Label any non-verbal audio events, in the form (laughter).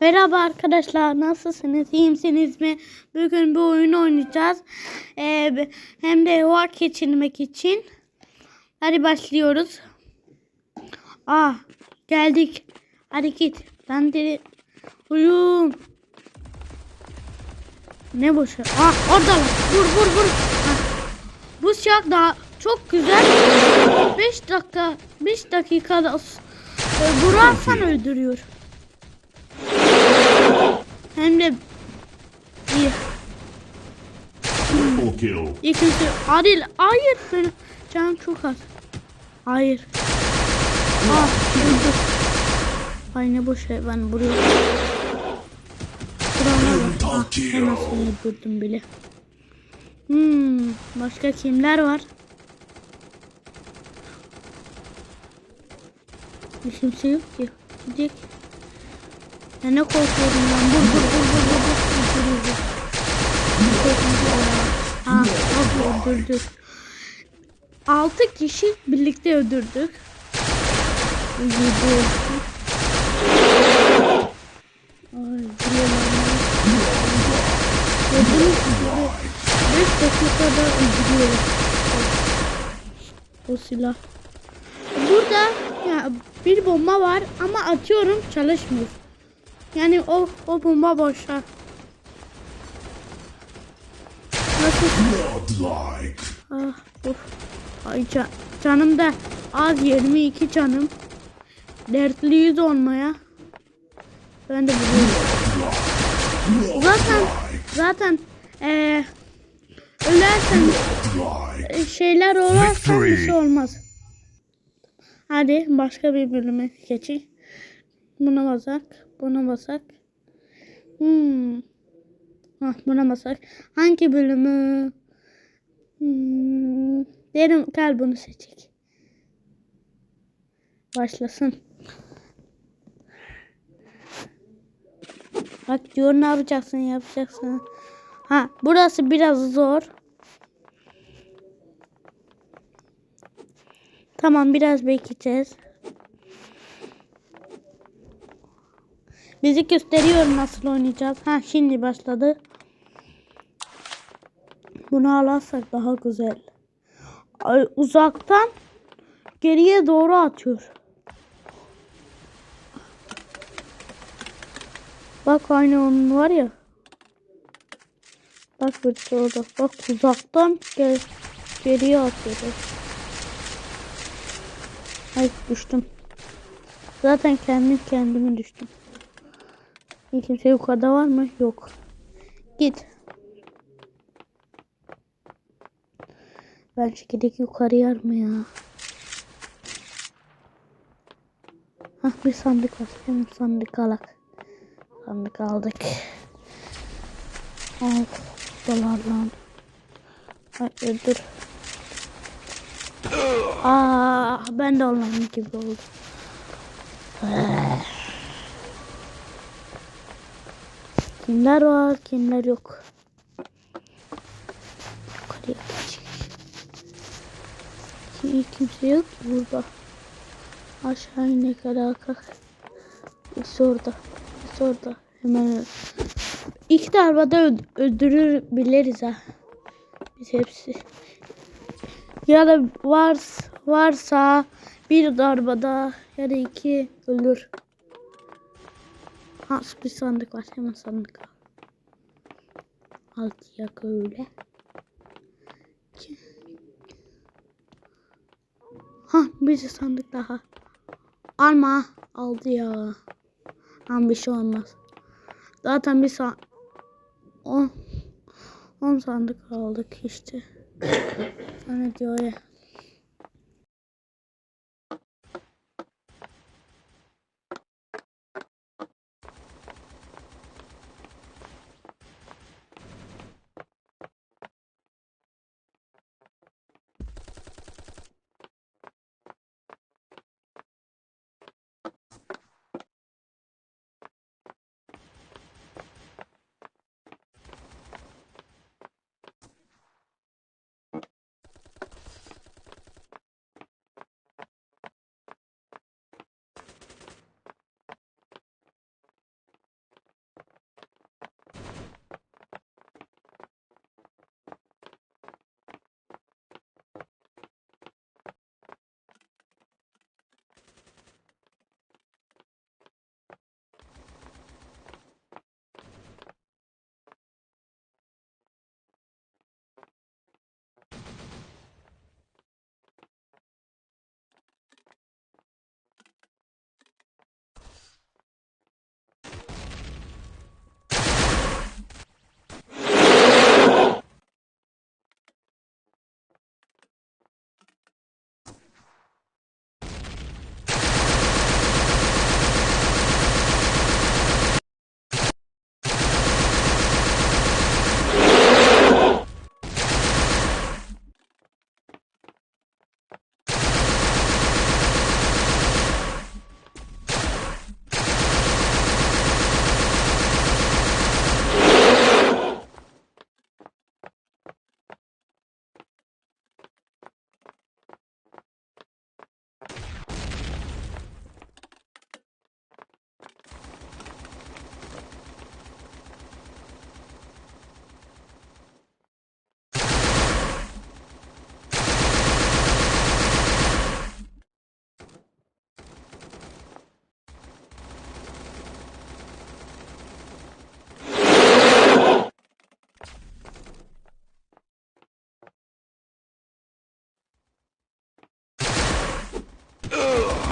Merhaba arkadaşlar nasılsınız iyi misiniz mi? Bugün bu oyunu oynayacağız. Ee, hem de vakit geçirmek için. Hadi başlıyoruz. Aa geldik. Hadi git. Ben de uyum. Ne boşu? Aa oradalar. Vur vur vur. Ha. Bu silah daha çok güzel. 5 dakika 5 dakikada e, vurarsan öldürüyor. Hem de bir ikincisi Adil hayır benim canım çok az. Hayır. Aa öldü. Ay ne boş ver ben buraya. Buraya bak. Ah, hemen seni öldürdüm bile. Hmm, başka kimler var? Bir kimse yok ki. Gidecek. Ya ne korkuyorum ben. Vur vur Ha, bak öldürdük. Altı kişi birlikte öldürdük. Ay, dakikada. O silah. Burada ya bir bomba var ama atıyorum çalışmıyor. Yani o o bomba boşa. Nasıl? Ah, of. Ay ca- canım da az 22 canım. Dertliyiz olmaya. Ben de biliyorum. Zaten zaten eee ölersen Godlike. e, şeyler olursa bir şey olmaz. Hadi başka bir bölüme geçelim. Buna basak, buna basak. Hmm. Hah, buna basak. Hangi bölümü? Hmm. Derim gel bunu seçecek. Başlasın. Bak diyor ne yapacaksın yapacaksın. Ha burası biraz zor. Tamam biraz bekleyeceğiz. Bizi gösteriyor nasıl oynayacağız. Ha şimdi başladı. Bunu alarsak daha güzel. Ay, uzaktan geriye doğru atıyor. Bak aynı onun var ya. Bak birisi orada. Bak uzaktan gel geriye atıyor. Ay düştüm. Zaten kendim kendimi düştüm. Kimse yukarıda var mı? Yok. Git. Ben şu gidek yukarı yer mi ya? Hah bir sandık var. Hemen sandık alak. Sandık aldık. Al. Dolar. Ay öldür. Aa, ben de onun gibi oldum. Kimler var, kimler yok. Yukarıya. Kim- Kimse yok ki burada. Aşağı ine kadar kalk. Birisi orada. Birisi orada. Hemen İki darbada öld- öldürür biliriz ha. Biz hepsi. Ya da vars, varsa bir darbada ya da iki ölür. Ha bir sandık var. Hemen sandık al. Alt yak öyle. Ha bir sandık daha. Alma. Aldı ya. Ama bir şey olmaz. Zaten bir san... 10 10 sandık aldık işte. (coughs) Ne diyor ya. Ugh!